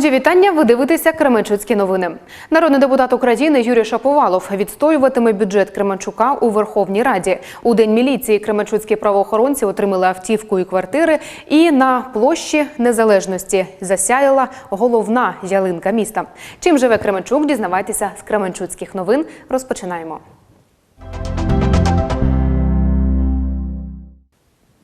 Мої вітання. Ви дивитеся Кременчуцькі новини. Народний депутат України Юрій Шаповалов відстоюватиме бюджет Кременчука у Верховній Раді. У день міліції Кременчуцькі правоохоронці отримали автівку і квартири. І на площі Незалежності засяяла головна ялинка міста. Чим живе Кременчук? Дізнавайтеся з Кременчуцьких новин. Розпочинаємо.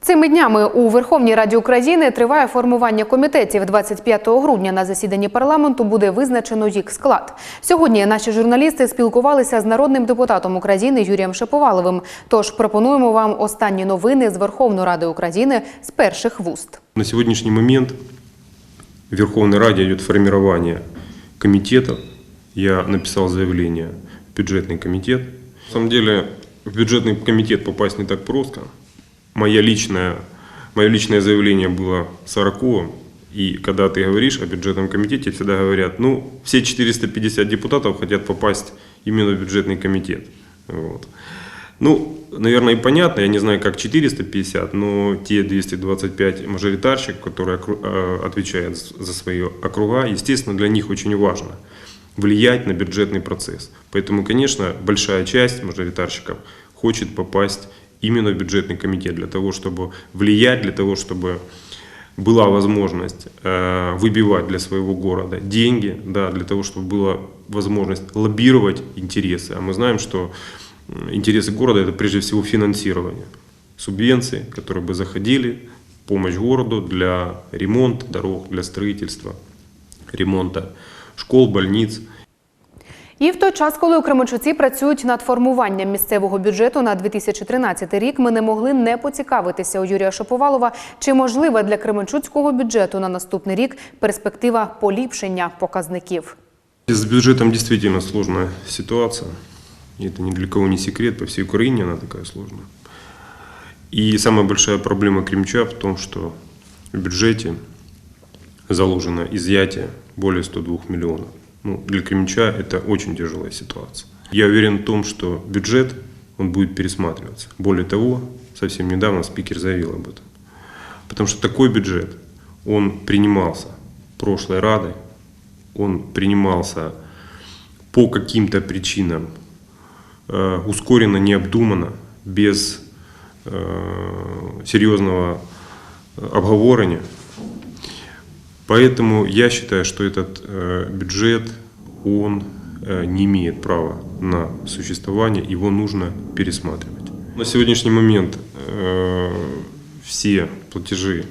Цими днями у Верховній Раді України триває формування комітетів. 25 грудня на засіданні парламенту буде визначено їх склад. Сьогодні наші журналісти спілкувалися з народним депутатом України Юрієм Шаповаловим. Тож пропонуємо вам останні новини з Верховної Ради України з перших вуст. На сегодняшний момент в Верховной Раде идет формирование комитетов. Я написал заявление в бюджетный комитет. На в бюджетный комитет попасть не так просто. Моя личная, мое личное заявление было 40 и когда ты говоришь о бюджетном комитете, всегда говорят, ну, все 450 депутатов хотят попасть именно в бюджетный комитет. Вот. Ну, наверное, и понятно, я не знаю, как 450, но те 225 мажоритарщиков, которые э, отвечают за свои округа, естественно, для них очень важно влиять на бюджетный процесс. Поэтому, конечно, большая часть мажоритарщиков хочет попасть именно бюджетный комитет для того, чтобы влиять, для того, чтобы была возможность э, выбивать для своего города деньги, да, для того, чтобы была возможность лоббировать интересы. А мы знаем, что интересы города это прежде всего финансирование. Субвенции, которые бы заходили, помощь городу для ремонта дорог, для строительства, ремонта школ, больниц. І в той час, коли у Кременчуці працюють над формуванням місцевого бюджету на 2013 рік, ми не могли не поцікавитися у Юрія Шаповалова, чи можлива для Кременчуцького бюджету на наступний рік перспектива поліпшення показників. С бюджетом сложная ситуация. И это ни для кого не секрет, по всей Украине она такая сложная. Самая большая проблема Кремча в том, что в бюджете заложено изъятие более 102 миллионов. Ну, для Кремча это очень тяжелая ситуация. Я уверен в том, что бюджет он будет пересматриваться. Более того, совсем недавно спикер заявил об этом. Потому что такой бюджет, он принимался прошлой Радой, он принимался по каким-то причинам э, ускоренно, необдуманно, без э, серьезного обговорения. Поэтому я считаю, что этот э, бюджет, он э, не имеет права на существование, его нужно пересматривать. На сегодняшний момент э, все платежи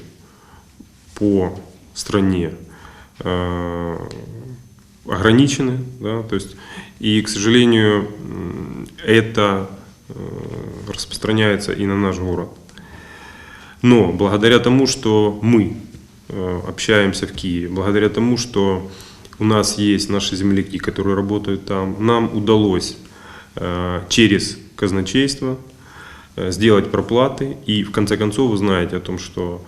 по стране ограничены, да, то есть и, к сожалению, это распространяется и на наш город. Но благодаря тому, что мы общаемся в Киеве, благодаря тому, что у нас есть наши земляки, которые работают там, нам удалось э, через казначейство э, сделать проплаты. И в конце концов вы знаете о том, что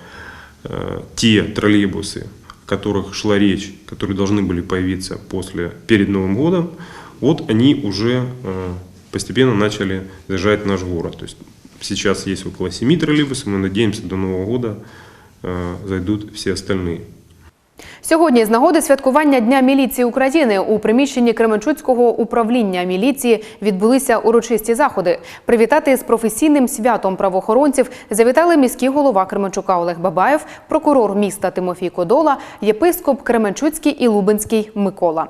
э, те троллейбусы, о которых шла речь, которые должны были появиться после, перед Новым годом, вот они уже э, постепенно начали заезжать в наш город. То есть сейчас есть около 7 троллейбусов, мы надеемся, до Нового года э, зайдут все остальные. Сьогодні з нагоди святкування Дня міліції України у приміщенні Кременчуцького управління міліції відбулися урочисті заходи. Привітати з професійним святом правоохоронців завітали міський голова Кременчука Олег Бабаєв, прокурор міста Тимофій Кодола, єпископ Кременчуцький і Лубенський Микола.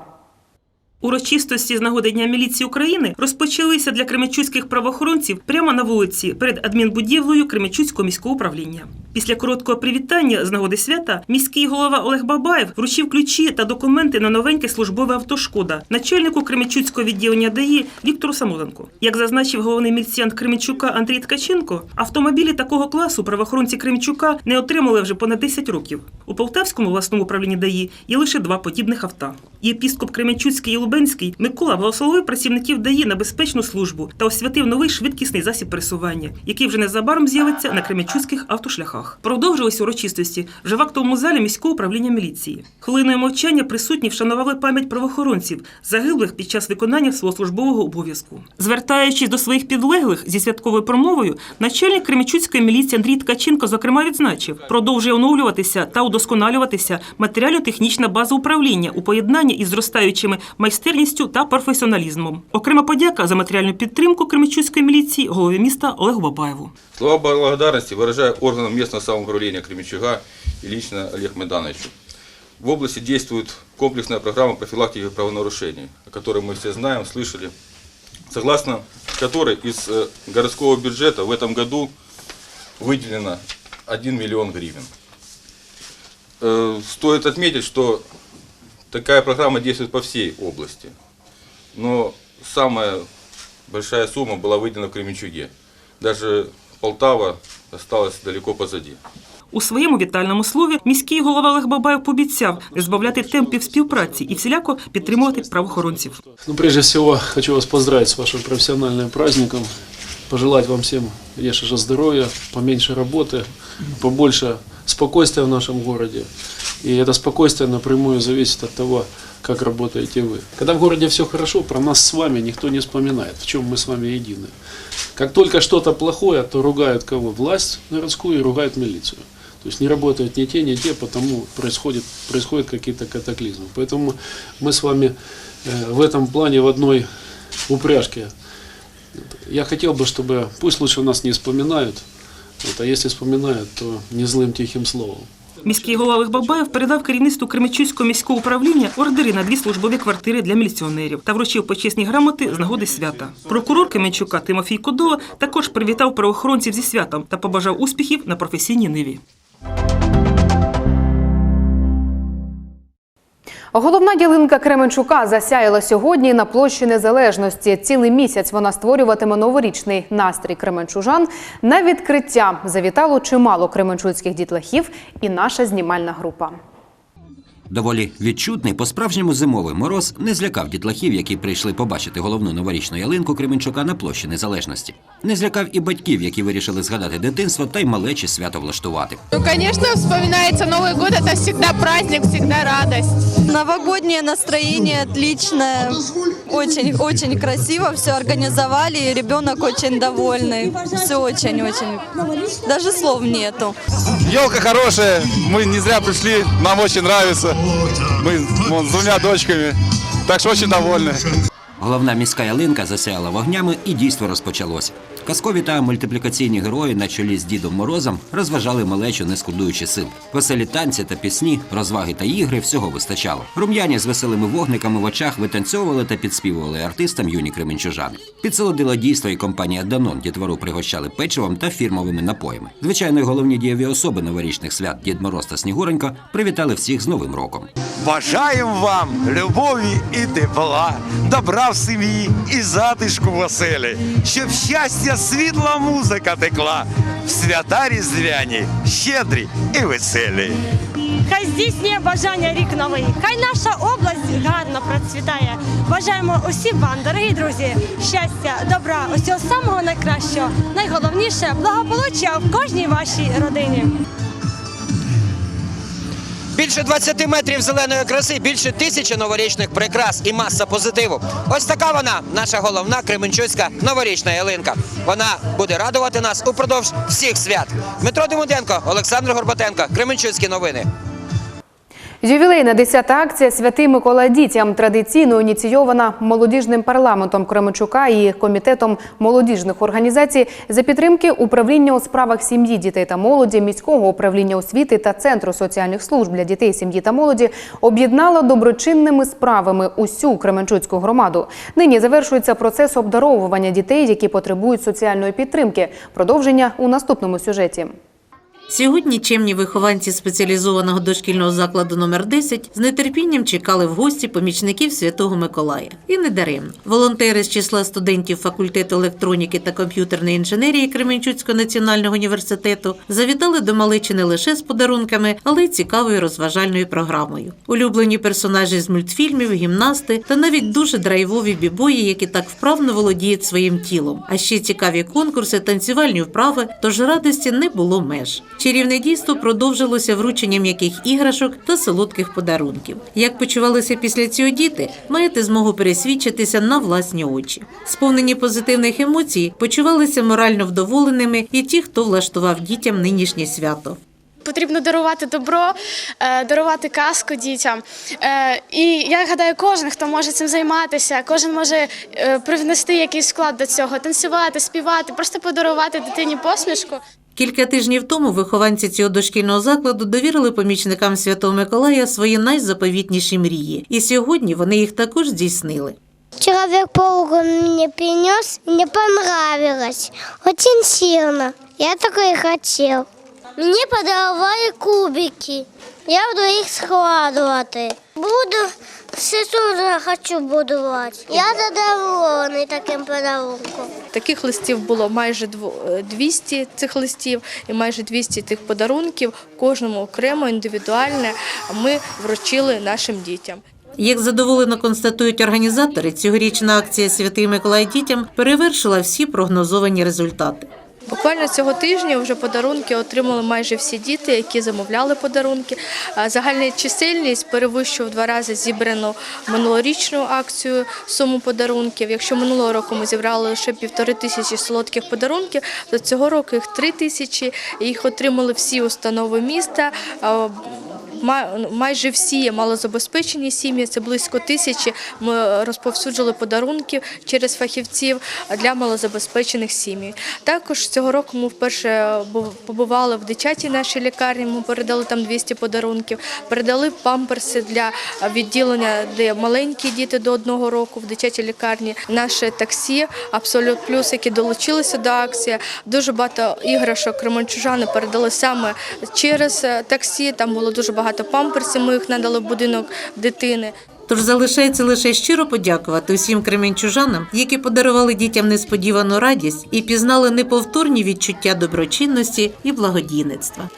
Урочистості з нагоди Дня міліції України розпочалися для кременчуцьких правоохоронців прямо на вулиці перед адмінбудівлею Кременчуцького міського управління. Після короткого привітання з нагоди свята міський голова Олег Бабаєв вручив ключі та документи на новеньке службове авто «Шкода» начальнику Кременчуцького відділення ДАІ Віктору Самоленку. Як зазначив головний міліціянт Кременчука Андрій Ткаченко, автомобілі такого класу правоохоронці Кременчука не отримали вже понад 10 років. У Полтавському власному управлінні ДАІ є лише два подібних авто. Єпіскоп Кременчуцький і Лубенський Микола благословив працівників ДАІ на безпечну службу та освятив новий швидкісний засіб пересування, який вже незабаром з'явиться на кременчуцьких автошляхах. Продовжились урочистості вже в актовому залі міського управління міліції. Хвилиною мовчання присутні вшанували пам'ять правоохоронців, загиблих під час виконання свого службового обов'язку. Звертаючись до своїх підлеглих зі святковою промовою, начальник Кременчуцької міліції Андрій Ткаченко зокрема відзначив, продовжує оновлюватися та удосконалюватися матеріально-технічна база управління у поєднанні із зростаючими майстерністю та професіоналізмом. Окрема подяка за матеріальну підтримку Кременчуцької міліції голові міста Олегу Бабаєву. Слова благодарности выражаю органам местного самоуправления Кременчуга и лично Олег Медановичу. В области действует комплексная программа профилактики правонарушений, о которой мы все знаем, слышали, согласно которой из э, городского бюджета в этом году выделено 1 миллион гривен. Э, Стоит отметить, что такая программа действует по всей области, но самая большая сумма была выделена в Кременчуге. Даже Полтава осталась далеко позади. У своєму вітальному слові міський голова Олег Бабаєв пообіцяв не збавляти темпів співпраці і всіляко підтримувати правоохоронців. Ну, прежде всего, хочу вас поздравить с вашим профессиональным праздником. Пожелать вам всем, конечно же, здоровья, поменьше работы, побольше спокойствия в нашем городе. И это спокойствие напрямую зависит от того, как работаете вы. Когда в городе все хорошо, про нас с вами никто не вспоминает, в чем мы с вами едины. Как только что-то плохое, то ругают кого? Власть городскую и ругают милицию. То есть не работают ни те, ни те, потому происходит, происходят какие-то катаклизмы. Поэтому мы с вами э, в этом плане в одной упряжке. Я хотел бы, чтобы, пусть лучше нас не вспоминают, вот, а если вспоминают, то не злым тихим словом. Міський голова Олег Бабаєв передав керівництву Кременчуцького міського управління ордери на дві службові квартири для міліціонерів та вручив почесні грамоти з нагоди свята. Прокурор Кременчука Тимофій Кодола також привітав правоохоронців зі святом та побажав успіхів на професійній ниві. Головна ділинка Кременчука засяяла сьогодні на площі Незалежності. Цілий місяць вона створюватиме новорічний настрій кременчужан. На відкриття завітало чимало кременчуцьких дітлахів і наша знімальна група. Доволі відчутний, по-справжньому зимовий мороз не злякав дітлахів, які прийшли побачити головну новорічну ялинку Кременчука на площі Незалежності. Не злякав і батьків, які вирішили згадати дитинство та й малечі свято влаштувати. Ну, конечно, вспоминается Новый год, это всегда праздник, всегда радость. Новогоднее настроение отличное. Очень, очень красиво все организовали, и ребенок очень довольный. Все очень-очень. Даже слов нету. Елка хорошая, мы не зря пришли, нам очень нравится. Вон, с двумя дочками, так что очень довольны. Головна міська ялинка засяяла вогнями і дійство розпочалося. Казкові та мультиплікаційні герої на чолі з Дідом Морозом розважали малечу, не скудуючи сил. Веселі танці та пісні, розваги та ігри всього вистачало. Рум'яні з веселими вогниками в очах витанцьовували та підспівували артистам юні кременчужани. Підсолодила дійство і компанія Данон дітвору пригощали печивом та фірмовими напоями. Звичайно, головні дієві особи новорічних свят Дід Мороз та Снігуренько привітали всіх з Новим роком. Бажаємо вам любові і тепла, добра в сім'ї і затишку в оселі, щоб щастя, світла музика текла, в свята різдвяні, щедрі і веселі. Хай здійснює бажання рік новий. Хай наша область гарно процвітає. Бажаємо усім вам, дорогі друзі, щастя, добра, усього самого найкращого. Найголовніше благополуччя в кожній вашій родині. Більше 20 метрів зеленої краси, більше тисячі новорічних прикрас і маса позитиву. Ось така вона, наша головна кременчуцька новорічна ялинка. Вона буде радувати нас упродовж всіх свят. Дмитро Демуденко, Олександр Горбатенко, Кременчуцькі новини. Ювілейна 10-та акція Святий Микола дітям традиційно ініційована молодіжним парламентом Кременчука і комітетом молодіжних організацій за підтримки управління у справах сім'ї, дітей та молоді, міського управління освіти та центру соціальних служб для дітей, сім'ї та молоді об'єднала доброчинними справами усю Кременчуцьку громаду. Нині завершується процес обдаровування дітей, які потребують соціальної підтримки. Продовження у наступному сюжеті. Сьогодні чемні вихованці спеціалізованого дошкільного закладу номер 10 з нетерпінням чекали в гості помічників Святого Миколая. І не даремно. Волонтери з числа студентів факультету електроніки та комп'ютерної інженерії Кременчуцького національного університету завітали до малечі не лише з подарунками, але й цікавою розважальною програмою. Улюблені персонажі з мультфільмів, гімнасти та навіть дуже драйвові бібої, які так вправно володіють своїм тілом. А ще цікаві конкурси, танцювальні вправи, тож радості не було меж. Чарівне дійство продовжилося врученням м'яких іграшок та солодких подарунків. Як почувалися після цього діти, маєте змогу пересвідчитися на власні очі. Сповнені позитивних емоцій, почувалися морально вдоволеними і ті, хто влаштував дітям нинішнє свято. Потрібно дарувати добро, е, дарувати казку дітям. Е, І я гадаю, кожен, хто може цим займатися, кожен може е, привнести якийсь вклад до цього, танцювати, співати, просто подарувати дитині посмішку. Кілька тижнів тому вихованці цього дошкільного закладу довірили помічникам Святого Миколая свої найзаповітніші мрії. І сьогодні вони їх також здійснили. Человек-паук он мне принес, мне понравилось. Очень сильно. Я такое хотел. Мне подарували кубики. Я буду їх складувати. Буду все дуже хочу будувати. Я задоволений таким подарунком. Таких листів було майже дво- е, 200 цих листів і майже 200 тих подарунків. Кожному окремо, індивідуальне ми вручили нашим дітям. Як задоволено констатують організатори, цьогорічна акція Святий Миколай дітям перевершила всі прогнозовані результати. Буквально цього тижня вже подарунки отримали майже всі діти, які замовляли подарунки. Загальна чисельність перевищував в два рази зібрану минулорічну акцію суму подарунків. Якщо минулого року ми зібрали лише півтори тисячі солодких подарунків, то цього року їх три тисячі. Їх отримали всі установи міста. Майже всі малозабезпечені сім'ї, це близько тисячі. Ми розповсюджували подарунків через фахівців для малозабезпечених сімей. Також цього року ми вперше побували в дитячій нашій лікарні. Ми передали там 200 подарунків, передали памперси для відділення, де маленькі діти до одного року в дитячій лікарні. Наше таксі Абсолют Плюс, які долучилися до акції. Дуже багато іграшок кременчужани передали саме через е, таксі. Там було дуже багато памперсів. Ми їх надали в будинок дитини. Тож залишається лише щиро подякувати усім кременчужанам, які подарували дітям несподівану радість і пізнали неповторні відчуття доброчинності і благодійництва.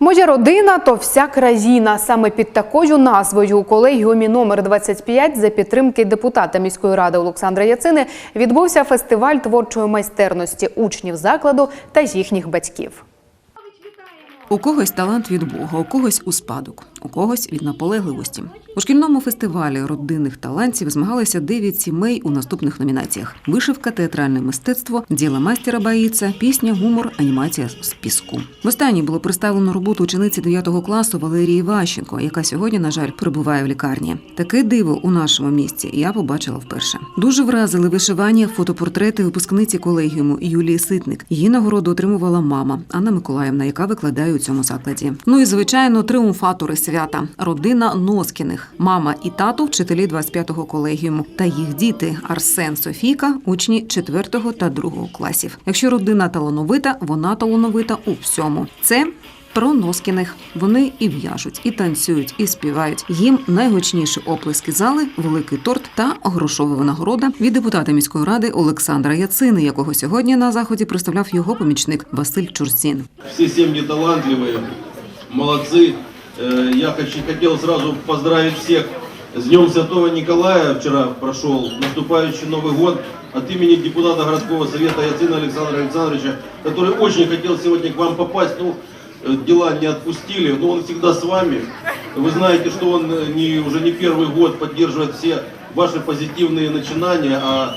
Моя родина то вся країна. Саме під такою назвою у колегіумі номер 25 за підтримки депутата міської ради Олександра Яцини відбувся фестиваль творчої майстерності учнів закладу та їхніх батьків. У когось талант від Бога, у когось у спадок, у когось від наполегливості. У шкільному фестивалі родинних талантів змагалися дев'ять сімей у наступних номінаціях: вишивка, театральне мистецтво, діло майстера Баїца, пісня, гумор, анімація з піску. В останній було представлено роботу учениці 9 класу Валерії Ващенко, яка сьогодні, на жаль, перебуває в лікарні. Таке диво у нашому місті я побачила вперше. Дуже вразили вишивання, фотопортрети випускниці колегіуму Юлії Ситник. Її нагороду отримувала мама Анна Миколаївна, яка викладає у цьому закладі. Ну і звичайно, тріумфатори свята родина Носкіних, мама і тато, вчителі 25-го колегіуму, та їх діти Арсен, Софійка, учні 4 та 2 класів. Якщо родина талановита, вона талановита у всьому. Це про Носкіних. Вони і в'яжуть, і танцюють, і співають. Їм найгучніші оплески зали, великий торт та грошова винагорода від депутата міської ради Олександра Яцини, якого сьогодні на заході представляв його помічник Василь Чурсін. Все семьи талантливые, молодцы. Э, Я хочу- хотел сразу поздравить всех с Днем Святого Николая. Вчера прошел наступающий Новый год от имени депутата городского совета Яцина Александра Александровича, который очень хотел сегодня к вам попасть. Ну, э, дела не отпустили, но он всегда с вами. Вы знаете, что он э, не, уже не первый год поддерживает все ваши позитивные начинания, а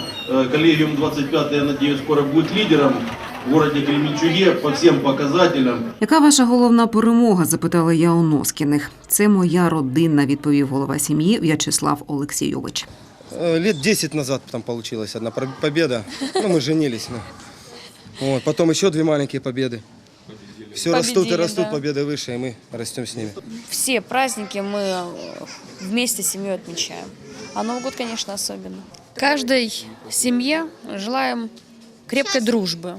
коллегиум 25, я надеюсь, скоро будет лидером в городе Кременчуге по всем показателям. Яка ваша головна перемога? запитала я у Носкіних. Це моя родинна, відповів голова сім'ї В'ячеслав Олексійович. Э, Лет 10 назад там получилась одна пр- победа. Ну, мы женились. ну. Вот. Потом еще две маленькие победы. Все растут и Победили, растут, да. победы выше, и мы растем с ними. Все праздники мы э, вместе с семьей отмечаем. А Новый год, конечно, особенно. Каждой семье желаем крепкой дружбы.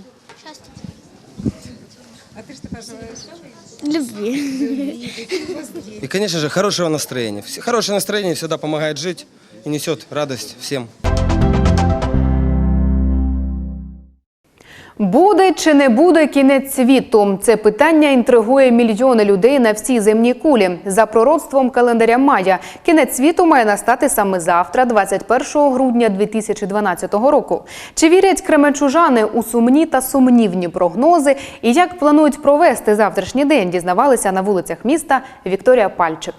Любви. И, конечно же, хорошего настроения. Хорошее настроение всегда помогает жить и несет радость всем. Буде чи не буде кінець світу? Це питання інтригує мільйони людей на всій земній кулі. За пророцтвом календаря Майя, кінець світу має настати саме завтра, 21 грудня 2012 року. Чи вірять кременчужани у сумні та сумнівні прогнози? І як планують провести завтрашній день? Дізнавалися на вулицях міста Вікторія Пальчик.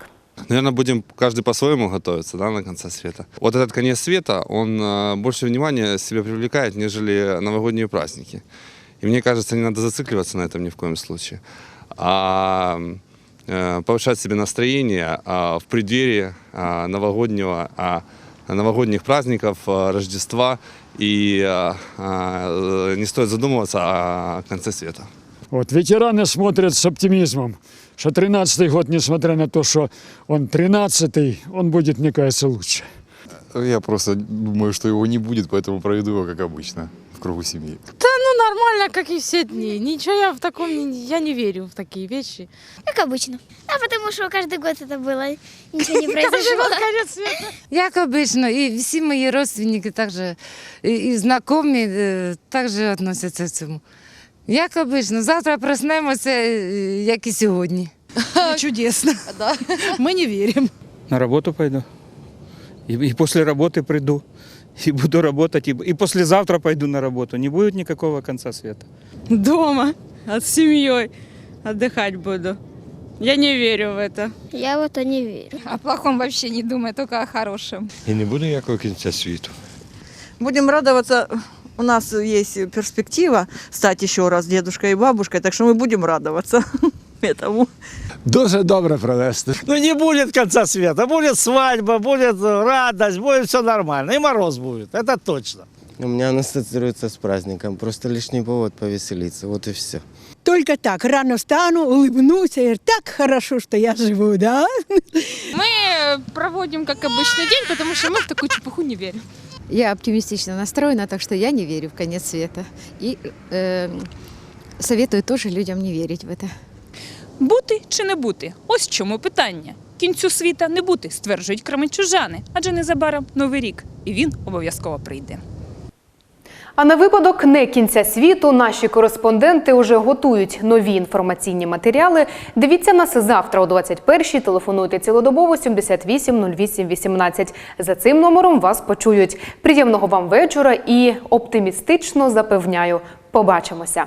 Наверное, будем каждый по-своему готовиться да, на конца света. Вот этот конец света, он э, больше внимания себе привлекает, нежели новогодние праздники. И мне кажется, не надо зацикливаться на этом ни в коем случае. а э, повышать себе настроение а, в преддверии а, новогоднего, а, новогодних праздников, а, Рождества. И а, а, не стоит задумываться о конце света. Вот ветераны смотрят с оптимизмом, что 13-й год, несмотря на то, что он 13-й, он будет, мне кажется, лучше. Я просто думаю, что его не будет, поэтому проведу его, как обычно, в кругу семьи. Да ну нормально, как и все дни. Ничего я в таком, я не верю в такие вещи. Как обычно. А потому что каждый год это было, ничего не Каждый произошло. Як обычно, и все мои родственники также, и, и знакомые э, также относятся к цьому. Як обычно, завтра проснемося, е, як і сьогодні. Чудесно. Мы не верим. На работу пойду. И, и после работы приду. И буду работать. И, и послезавтра пойду на работу. Не будет никакого конца света. Дома, с семьей отдыхать буду. Я не верю в это. Я в это не верю. О плохом вообще не думаю, только о хорошем. І не буде ніякого кінця світу. Будем радоваться. У нас есть перспектива стать еще раз дедушкой и бабушкой, так что мы будем радоваться этому. Дуже добре провести. Ну не будет конца света, будет свадьба, будет радость, будет все нормально. И мороз будет, это точно. У меня он ассоциируется с праздником. Просто лишний повод повеселиться. Вот и все. Только так, рано встану, улыбнусь, и так хорошо, что я живу, да? Мы проводим как обычный день, потому что мы в такую чепуху не верим. Я оптимистично настроена, так что я не верю в конец света. И э, советую тоже людям не верить в это. Бути чи не бути? Ось в чому питання. Кінцю світа не бути, стверджують кременчужани, адже незабаром новий рік, і він обов'язково прийде. А на випадок не кінця світу наші кореспонденти вже готують нові інформаційні матеріали. Дивіться нас завтра о 21-й. Телефонуйте цілодобово 78 08 18. За цим номером вас почують. Приємного вам вечора і оптимістично запевняю. Побачимося.